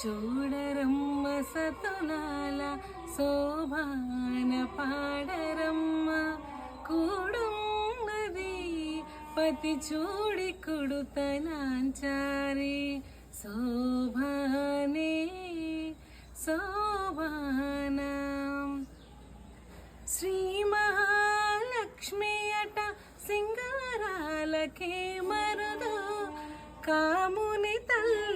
చూడరమ్మ సతులాల శోభాన పాడరమ్మ. కూడున్నది పతి చూడి కుడుతనాంచారి శోభానే శోభాన. శ్రీ మహాలక్ష్మి అట సింగారాలకే మరుదు. కాముని తల్లి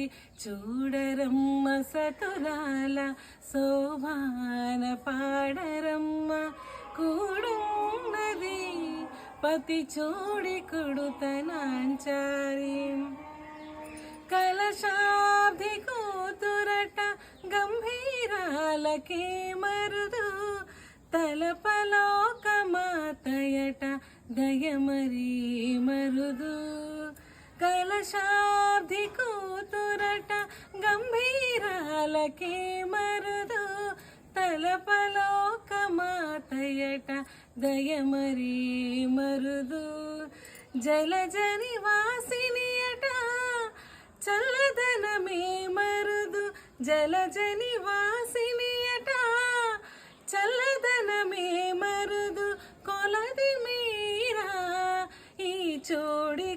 కొడుతనాంచాలి చూడరమ్మ సతులాల శోభాన పాడరమ్మ. కూడున్నది పతి చూడి కుడుతనాంచారి. కలశాబ్ది కూతురట గంభీరాలకే మరుదు. తలపలోక మాతయట దయమరి మరుదు. కలశాబ్ది కూ తలకే మరుదు తలపలోక మాతయట దయమరి మరుదు. జలజని వాసినియట చల్లదనమే మరుదు. జలజని వాసినియట చల్లదనమే మరుదు. కొలది మీరా ఈ చోడి